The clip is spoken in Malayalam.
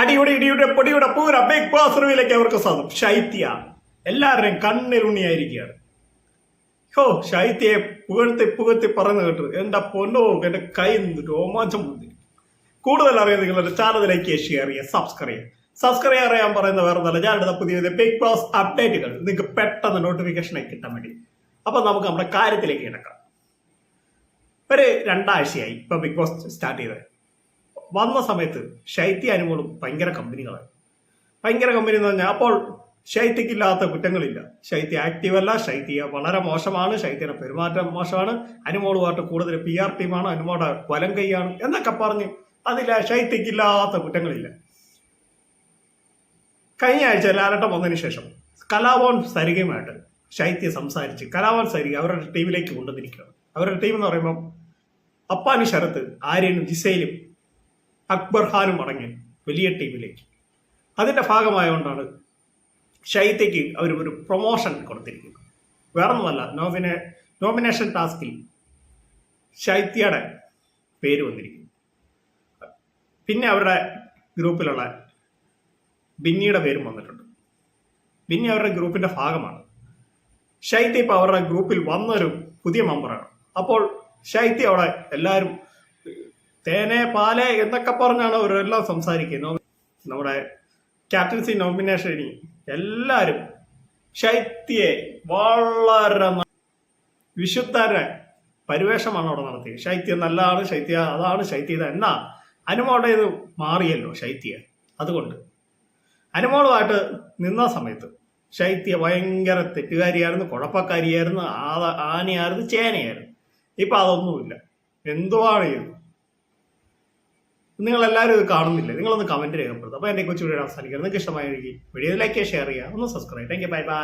അടിയുടെ ഇടിയുടെ പൊടിയുടെ പൂര ബിഗ് ബോസ് റൂമിലേക്ക് അവർക്ക് സാധനം ശൈത്യ. എല്ലാവരുടെയും കണ്ണിലുണ്ണിയായിരിക്കുകയാണ് ഹോ ശൈത്യയെ പുകഴ്ത്തി പുകഴ്ത്തി പറഞ്ഞു കേട്ടു. എന്റെ പൊന്നോ? എന്റെ കൈ രോമാഞ്ചം മുന്തി കൂടുതൽ അറിയാൻ നിങ്ങളുടെ ചാനലിലേക്ക് ഷെയർ ചെയ്യുക സബ്സ്ക്രൈബ് ചെയ്യുക. സബ്സ്ക്രൈബ് അറിയാൻ പറയുന്ന വേറെ നല്ല പുതിയ പുതിയ ബിഗ് ബോസ് അപ്ഡേറ്റുകൾ നിങ്ങൾക്ക് പെട്ടെന്ന് നോട്ടിഫിക്കേഷനായി കിട്ടാൻ വേണ്ടി. അപ്പൊ നമുക്ക് നമ്മുടെ കാര്യത്തിലേക്ക് കിടക്കാം. ഒരു രണ്ടാഴ്ചയായി ഇപ്പൊ ബിഗ് ബോസ് സ്റ്റാർട്ട് ചെയ്തത്. വന്ന സമയത്ത് ശൈത്യ അനുമോളും ഭയങ്കര കമ്പനികളായി. ഭയങ്കര കമ്പനി എന്ന് പറഞ്ഞാൽ അപ്പോൾ ശൈത്യക്കില്ലാത്ത കുറ്റങ്ങളില്ല. ശൈത്യ ആക്റ്റീവ് അല്ല. ശൈത്യ വളരെ മോശമാണ്. ശൈത്യയുടെ പെരുമാറ്റം മോശമാണ്. അനുമോളുമായിട്ട് കൂടുതൽ പി ആർ ടീമാണ് അനുമോളുടെ വലം കൈയാണ് എന്നൊക്കെ പറഞ്ഞ് അതില്ല ശൈത്യക്കില്ലാത്ത കുറ്റങ്ങളില്ല. കഴിഞ്ഞ ആഴ്ച ലാലട്ടം വന്നതിന് ശേഷം കലാഭവൻ സരികയുമായിട്ട് ശൈത്യ സംസാരിച്ച് കലാഭവൻ സരിക അവരുടെ ടീമിലേക്ക് കൊണ്ടുവന്നിരിക്കുകയാണ്. അവരുടെ ടീം എന്ന് പറയുമ്പോൾ അപ്പാനി ശരത്ത് ആര്യനും ജിസയിലും അക്ബർ ഹാനും അടങ്ങിയ വലിയ ടീമിലേക്ക്. അതിന്റെ ഭാഗമായതുകൊണ്ടാണ് ഷൈത്തയ്ക്ക് അവർ ഒരു പ്രൊമോഷൻ കൊടുത്തിരിക്കുന്നത്. വേറൊന്നുമല്ല നോമിനെ നോമിനേഷൻ ടാസ്കിൽ ശൈത്യയുടെ പേര് വന്നിരിക്കുന്നു. പിന്നെ അവരുടെ ഗ്രൂപ്പിലുള്ള ബിന്നിയുടെ പേരും വന്നിട്ടുണ്ട്. ബിന്നി അവരുടെ ഗ്രൂപ്പിന്റെ ഭാഗമാണ്. ശൈത്യ ഇപ്പോൾ അവരുടെ ഗ്രൂപ്പിൽ വന്നൊരു പുതിയ മെമ്പറാണ് അപ്പോൾ ശൈത്യ അവിടെ എല്ലാവരും തേനെ പാൽ എന്നൊക്കെ പറഞ്ഞാണ് അവരെല്ലാം സംസാരിക്കുന്നത്. നമ്മുടെ ക്യാപ്റ്റൻസി നോമിനേഷനിൽ എല്ലാവരും ശൈത്യയെ വളരെ വിശുദ്ധരെ പരിവേഷമാണ് അവിടെ നടത്തിയത്. ശൈത്യം നല്ലതാണ് ശൈത്യ അതാണ് ശൈത്യ ഇത് എന്നാ? അനുമോടെ ഇത് മാറിയല്ലോ ശൈത്യ. അതുകൊണ്ട് അനുമോളുമായിട്ട് നിന്ന സമയത്ത് ശൈത്യ ഭയങ്കര തെറ്റുകാരിയായിരുന്നു കുഴപ്പക്കാരിയായിരുന്നു ആ- ആനയായിരുന്നു ചേനയായിരുന്നു. ഇപ്പൊ അതൊന്നുമില്ല. എന്തുവാണ് ഇത്? നിങ്ങൾ എല്ലാവരും ഇത് കാണുന്നില്ലേ? നിങ്ങളൊന്ന് കമന്റ് രേഖപ്പെടുത്തും അപ്പൊ എന്റെ കൊച്ചു വീഡിയോ അവസാനിക്കുന്നത് നിങ്ങൾക്ക് ഇഷ്ടമായ വീഡിയോ ലൈക്ക് ഷെയർ ചെയ്യുക. ഒന്ന് subscribe thank you bye bye